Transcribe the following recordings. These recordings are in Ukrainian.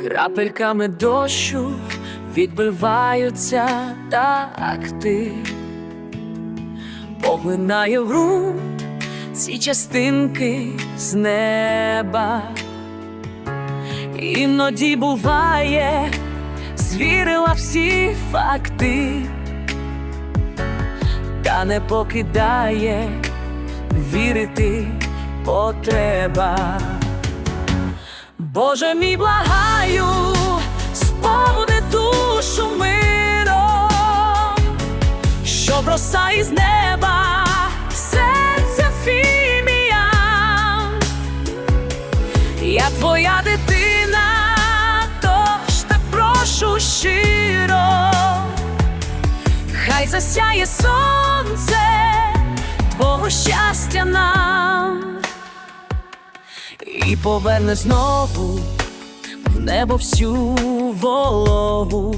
Крапельками дощу відбиваються такти, поглинає в ґрунт ці частинки з неба. Іноді буває, звірила всі факти, та не покидає вірити потреба. Боже мій благаю, сповни душу миром, щоб роса із неба, серце фімія. Я твоя дитина, хай засяє сонце твого щастя нам. І поверне знову в небо всю вологу.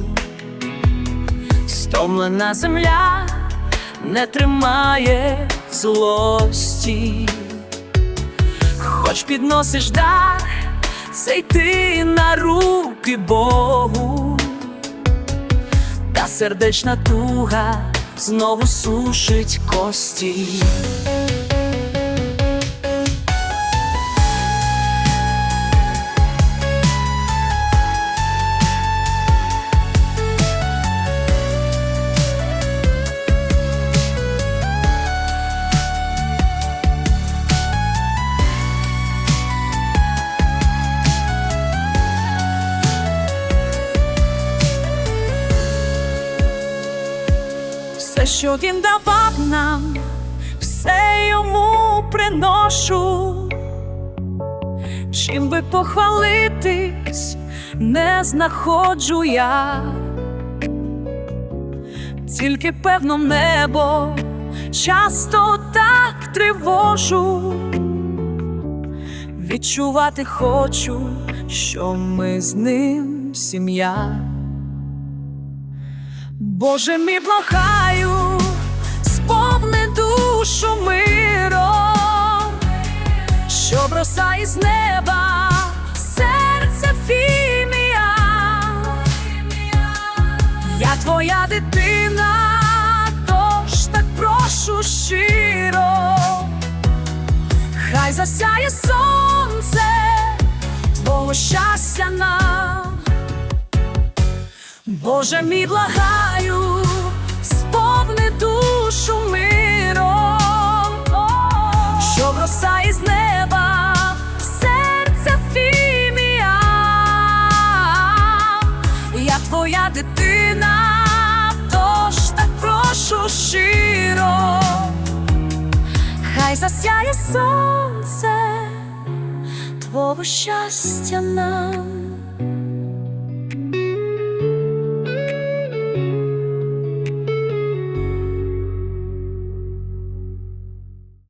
Стомлена земля не тримає злості, хоч підносиш дар, це йти на руки Богу, та сердечна туга знову сушить кості. Все, що він давав нам, все йому приношу. Чим би похвалитись, не знаходжу я, тільки певно небо часто так тривожу. Відчувати хочу, що ми з ним сім'я. Боже мій благаю, сповни душу миром, щоб роса із неба, серце фімія. Я твоя дитина, тож так прошу щиро, хай засяє сонце твого щастя нам. Боже мій благаю, сповни душу миром, щоб роса із неба, серце фімія. Я твоя дитина, тож так прошу щиро, хай засяє сонце твого щастя нам.